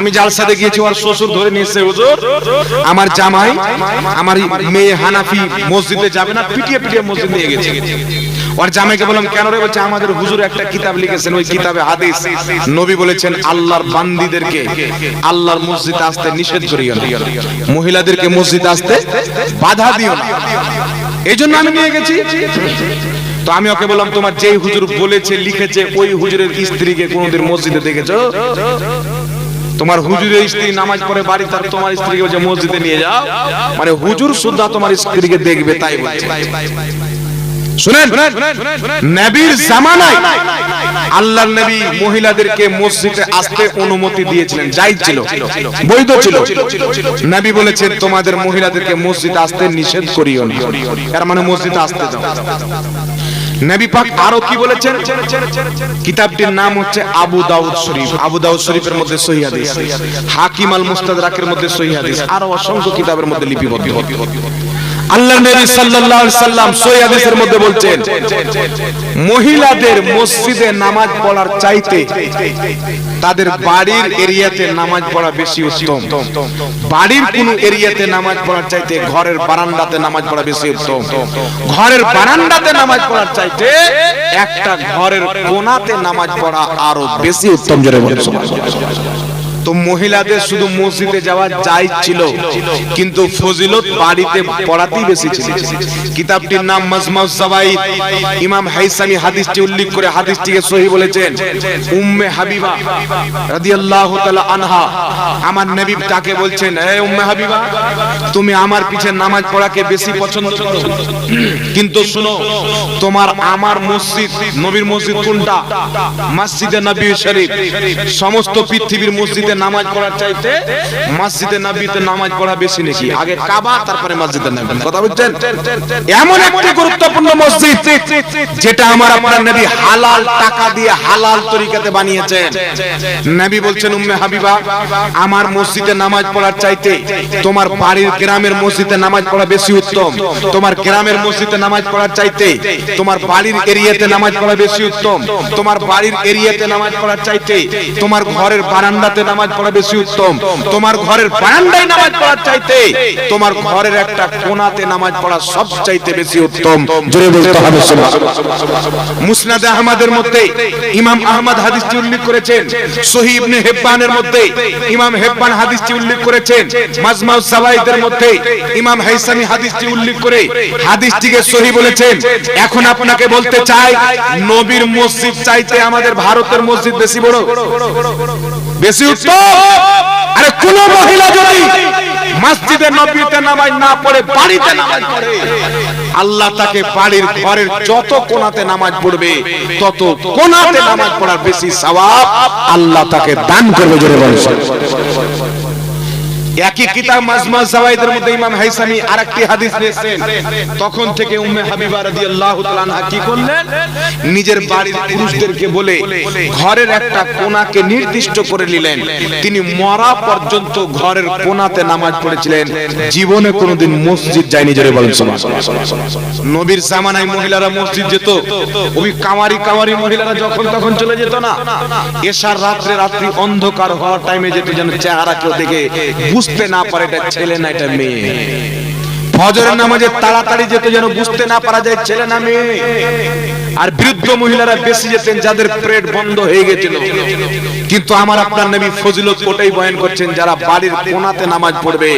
আমি জালসাতে গিয়েছি, ওর শ্বশুর ধরে নিয়েছে, হুজুর। আমার জামাই, আমার মেয়ে হানাফি মসজিদে যাবে না, পিটিয়ে পিটিয়ে মসজিদ নিয়ে গেছে। ওর জামাইকে বললাম, কেন রে বলছে, আমাদের হুজুর একটা কিতাব লিখেছেন, ওই কিতাবে হাদিস। নবী বলেছেন, আল্লাহর বান্দিদেরকে আল্লাহর মসজিদে আসতে নিষেধ করিও না। মহিলাদেরকে মসজিদে আসতে বাধা দিও না। জন্য আমি নিয়ে গেছি। তো আমি ওকে বললাম, তোমার যেই হুজুর বলেছে, লিখেছে, ওই হুজুরের স্ত্রীকে কোনোদিন মসজিদে দেখেছ? তোমার হুজুরের স্ত্রী নামাজ পড়ে বাড়ি তার তোমার স্ত্রীকে বলছে মসজিদে নিয়ে যাও। মানে হুজুর সুদ্ধা তোমার স্ত্রীকে দেখবে তাই বলছে। শুনেন নবীর জামানায় আল্লাহর নবী মহিলাদেরকে মসজিদে আসতে অনুমতি দিয়েছিলেন যাই ছিল। বৈধ ছিল। নবী বলেছেন তোমাদের মহিলাদেরকে মসজিদে আসতে নিষেধ করিও না। এর মানে মসজিদে আসতে দাও। নবী পাক আরও কি বলেছেন? কিতাবটির নাম হচ্ছে আবু দাউদ শরীফ। আবু দাউদ শরীফের মধ্যে সহি হাদিস। হাকিম আল মুস্তাদরাকের মধ্যে সহি হাদিস। আরও অসংখ্য কিতাবের মধ্যে লিপিবদ্ধ। আল্লাহ নবী সাল্লাল্লাহু আলাইহি সাল্লাম সহিহ হাদিসের মধ্যে বলছেন, মহিলাদের মসজিদে নামাজ পড়ার চাইতে তাদের বাড়ির এরিয়াতে নামাজ পড়া বেশি উত্তম। বাড়ির কোন এরিয়াতে নামাজ পড়ার চাইতে ঘরের বারান্দাতে নামাজ পড়া বেশি উত্তম। ঘরের বারান্দাতে নামাজ পড়ার চাইতে একটা ঘরের কোনাতে নামাজ পড়া আরও বেশি উত্তম। জোরে বলে তো মহিলাদের শুধু মসজিদে যাওয়া যাই ছিল, কিন্তু ফজিলত বাড়িতে পড়াতেই বেশি ছিল। কিতাবটির নাম মাজমাউ সাবাইদ ইমাম হাইসামি হাদিসটি উল্লেখ করে হাদিসটিকে সহি বলেছেন, উম্মে হাবিবা রাদিয়াল্লাহু তাআলা আনহা। আমার নবী তাকে বলছেন হে উম্মে হাবিবা, তুমি আমার পিছে নামাজ পড়াকে বেশি পছন্দ করো। কিন্তু শুনো, তোমার আমার মসজিদ, নবীর মসজিদ কোনটা? মসজিদে নবী শরীফ। সমস্ত পৃথিবীর মসজিদে নামাজ পড়ার চাইতে মসজিদে নবীতে নামাজ পড়া বেশি নাকি? আগে কাবা, তারপরে মসজিদে নবী। কথা বুঝছেন? এমন একটি গুরুত্বপূর্ণ মসজিদ যেটা আমার আপনার নবী হালাল টাকা দিয়ে হালাল তরিকাতে বানিয়েছেন। নবী বলছেন, উম্মে হাবিবা, আমার মসজিদে নামাজ পড়ার চাইতে তোমার বাড়ির গ্রামের মসজিদে নামাজ পড়া বেশি উত্তম। তোমার গ্রামের মসজিদে নামাজ পড়ার চাইতে তোমার বাড়ির এরিয়াতে নামাজ পড়া বেশি উত্তম। তোমার বাড়ির এরিয়াতে নামাজ পড়ার চাইতে তোমার ঘরের বারান্দাতে নামাজ পড়া বেশি উত্তম। তোমার ঘরের বারান্দায় নামাজ পড়ার চাইতে তোমার ঘরের একটা কোণাতে নামাজ পড়া সব চাইতে বেশি উত্তম। জোরে বলতে হবে মুসনাদে আহমদের মধ্যে ইমাম আহমদ হাদিসটি উল্লেখ করেছেন। সহি ইবনে হেব্বানের মধ্যে ইমাম হেব্বান হাদিসটি উল্লেখ করেছেন। মাজমাউ সাবাইদের মধ্যে ইমাম হাইসামি হাদিসটি উল্লেখ করে হাদিসটিকে সহি বলেছেন। এখন আপনাকে বলতে চাই, নবীর মসজিদ চাইতে আমাদের ভারতের মসজিদ বেশি বড়। বেশি উত্তম আরে কোন মহিলা যদি মসজিদে নবীতে নামাজ না পড়ে, বাড়িতে নামাজ পড়ে, আল্লাহ তাকে বাড়ির ঘরের যত কোনাতে নামাজ পড়বে, তত কোনাতে নামাজ পড়ার বেশি সওয়াব আল্লাহ তাকে দান করবে জোরে বলছেন একই কিতাব মাজমা জাওয়াইদের মধ্যে ইমাম হাইসামি আরেকটি হাদিস নিয়েছেন। তখন থেকে উম্মে হাবিবা রাদিয়াল্লাহু তাআলা কি করলেন? নিজের বাড়ির পুরুষদেরকে বলে, ঘরের একটা কোণাকে নির্দিষ্ট করে নিলেন। তিনি মরা পর্যন্ত ঘরের কোণাতে নামাজ পড়েছিলেন। জীবনে কোনোদিন মসজিদ যায়নি, জোরে বলেন সুবহানাল্লাহ। নবীর জামানায় মহিলারা মসজিদ যেত। ওই কামারি কামারি মহিলারা যখন তখন চলে যেত না। এশার রাত্রে রাত্রি অন্ধকার হওয়ার টাইমে যেত যেন চেহারা কেউ দেখে বুঝতে না পারে এটা ছেলে না এটা মেয়ে। ফজরের নামাজে তাড়াতাড়ি যেতে যেন বুঝতে না পারা যায় ছেলে না মেয়ে। আর বৃদ্ধ মহিলারা বেশি যেতেন যাদের পেট বন্ধ হয়ে গেছিল। কিন্তু আমার আপনার নবী ফজিলত কোটাই বয়ান করছেন, যারা বাড়ির কোণাতে নামাজ পড়বে,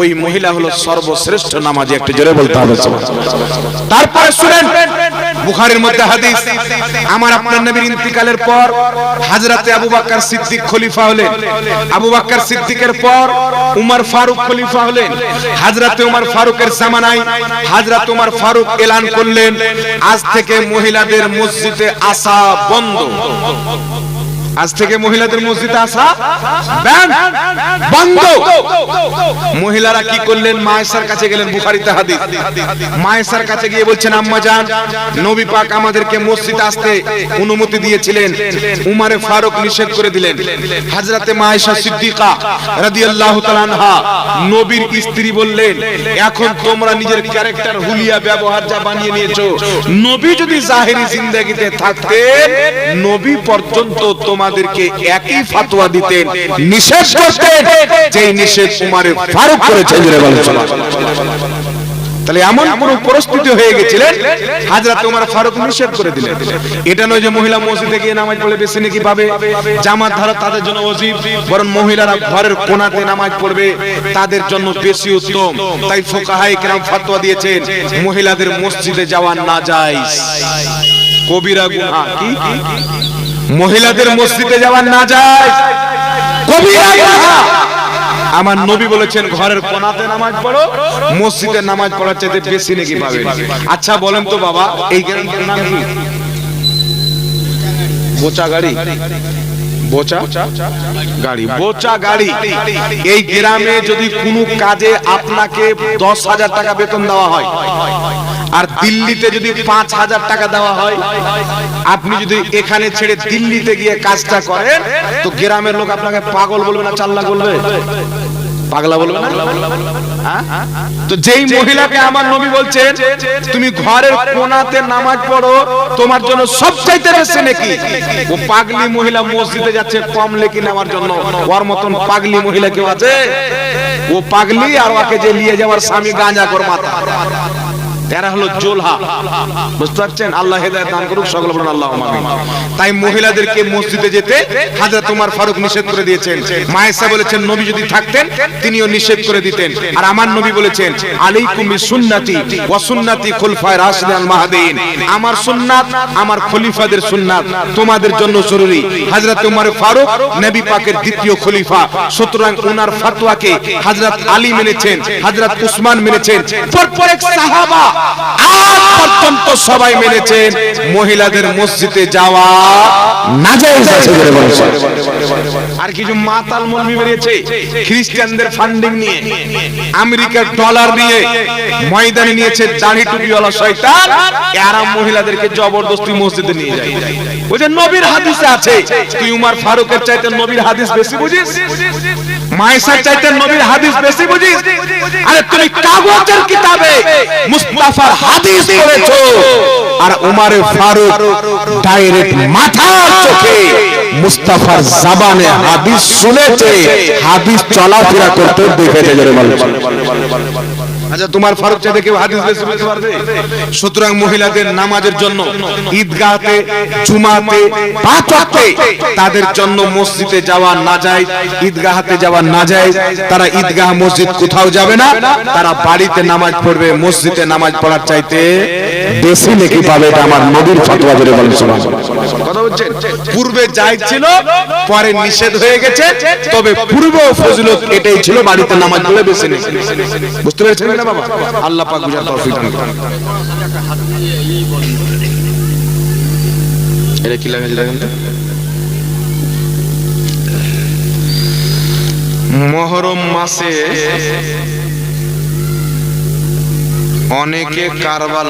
ওই মহিলা হলো সর্বশ্রেষ্ঠ নামাজি, একটা জোরে বলতে হবে। তারপরে শুনেন বুখারীর মধ্যে হাদিস, আমার আপনার নবীর ইন্তিকালের পর হাজরাতে আবু বাক্কার সিদ্দিক খলিফা হলেন। আবু বাক্কার সিদ্দিকের পর উমর ফারুক খলিফা হলেন। হাজরাতে উমর ফারুকের জামানায় হযরত উমর ফারুক এলান করলেন। আজ থেকে মহিলাদের মসজিদে আসা বন্ধ। আজ থেকে মহিলাদের মসজিদে আসা? বন্ধ। মহিলারা কি করলেন? মায়েশার কাছে গেলেন বুখারীতে হাদিস। মায়েশার কাছে গিয়ে বলছেন, আম্মা জান নবী পাক আমাদেরকে মসজিদে আসতে অনুমতি দিয়েছিলেন। উমারে ফারুক নিষেধ করে দিলেন। হযরতে মায়েশা সিদ্দিকা রাদিয়াল্লাহু তাআলা আনহা নবীর স্ত্রী বললেন, এখন তোমরা নিজের ক্যারেক্টার হুলিয়া ব্যবহার যা বানিয়ে নিয়েছো, নবী যদি জাহেরি জিন্দেগিতে থাকতেন, নবী পর্যন্ত তোমার তোমাদেরকে একই ফাতোয়া দিতেন, নিষেধ করতেন, যেই নিষেধ উমারে ফারুক করেছেন। তাহলে এমন কোন পরিস্থিতি হয়ে গেছিলেন হাজরা তোমার ফারুক নিষেধ করে দিলেন। এটা নয় যে মহিলা মসজিদে গিয়ে নামাজ পড়লে বেশি নাকি পাবে, জামাত ধারা তাদের জন্য অজীব বরং মহিলারা ঘরের কোনাতে নামাজ পড়বে, তাদের জন্য বেশি উত্তম। তাই ফোকাহাই কেরাম ফতোয়া দিয়েছেন, মহিলাদের মসজিদে যাওয়া না যায়। কবিরা গুনাহ কি? মহিলাদের মসজিদে যাওয়া না যায়। আমার নবী বলেছেন, ঘরের কোনাতে নামাজ পড়ো, মসজিদে নামাজ পড়ার চাইতে বেশি নাকি পাবে। আচ্ছা বলেন তো বাবা, এই গ্রামের নাম কি গাড়ি? যদি কাজে আপনাকে দশ হাজার টাকা বেতন দেওয়া হয়, আর দিল্লিতে যদি পাঁচ হাজার টাকা দেওয়া হয়, আপনি যদি এখানে ছেড়ে দিল্লিতে গিয়ে কাজটা করেন, তো গ্রামের লোক আপনাকে পাগল বলবে না, চাল্লা বলবে পাগলা বলবে না? হ্যাঁ? তো যেই মহিলাকে আমার নবী বলছেন তুমি ঘরের কোনাতে নামাজ পড়ো তোমার জন্য সবচাইতে বেশি নাকি? ও পাগলি মহিলা মসজিদে যাচ্ছে কম লেকি নেওয়ার জন্য। ওর মতন পাগলি মহিলা কেউ আছে? ও পাগলি আর ওকে যে নিয়ে যাওয়ার স্বামী গাঁজা কর মাথা এরা হলো জোলহা। বুঝতে পারছেন? আল্লাহ হেদায়েত দান করুক, সকল বলুন আল্লাহ তাই মহিলাদেরকে মসজিদে যেতে হযরত উমর ফারুক নিষেধ করে দিয়েছেন। মায়েশা বলেছেন, নবী যদি থাকতেন, তিনিও নিষেধ করে দিতেন। আর আমার নবী বলেছেন, আলাইকুম বিসুন্নতি ওয়া সুন্নতি খুলফায়ে রাশিদিন মাহদিন। আমার সুন্নাত, আমার খলিফাদের সুন্নাত, তোমাদের জন্য জরুরি। হযরত উমর ফারুক, নবী পাকের দ্বিতীয় খলিফা। সুতরাং উনার ফতোয়াকে হযরত আলী মেনেছেন হযরত উসমান মেনেছেন। প্রত্যেক সাহাবা আজ পর্যন্ত সবাই মেনেছেন মহিলাদের মসজিদে যাওয়া খ্রিস্টানদের ফান্ডিং নিয়ে। আমেরিকার নিয়ে ময়দানে নিয়েছে টুপিওয়ালা মহিলাদেরকে জবরদস্তি মসজিদে নিয়ে যায়। নবীর হাদিসে আছে, তুই উমার ফারুকের চাইতে নবীর হাদিস বেশি বুঝিস? মায়েশার চাইতে নবীর হাদিস বেশি বুঝিস? আরে তুমি কাগজের কিতাবে মুস্তাফার হাদিস পড়েছো। আর উমারে ফারুক ডাইরেক্ট মাথার চোখে মুস্তাফার জাবানে হাদিস শুনেছে। হাদিস চলাফেরা করতে দেখেছে জোরে বলছে আচ্ছা তোমার ফারুক চাইতে কেউ হাদিস বেশি বলতে পারবে? সুতরাং মহিলাদের নামাজের জন্য, ঈদগাহতে, জুমাতে পাঁচ তাদের জন্য মসজিদে যাওয়া না যায়, ঈদগাহতে যাওয়া না যায়। তারা ঈদগাহ মসজিদ কোথাও যাবে না, তারা বাড়িতে নামাজ পড়বে, মসজিদে নামাজ পড়ার চাইতে বেশি নাকি পাবে এটা আমার নবীর ফতোয়া বলছে কথা হচ্ছে পূর্বে যাই ছিল, পরে নিষেধ হয়ে গেছে, তবে পূর্ব ফজিলত এটাই ছিল, বাড়িতে নামাজ পড়লে বেশি নেই। বুঝতে পেরেছেন না বাবা? আল্লাহ পাক বুঝার তৌফিক দান। করুন এটা কি লাগাই দেখেন? মহরম মাসে অনেকে কারবাল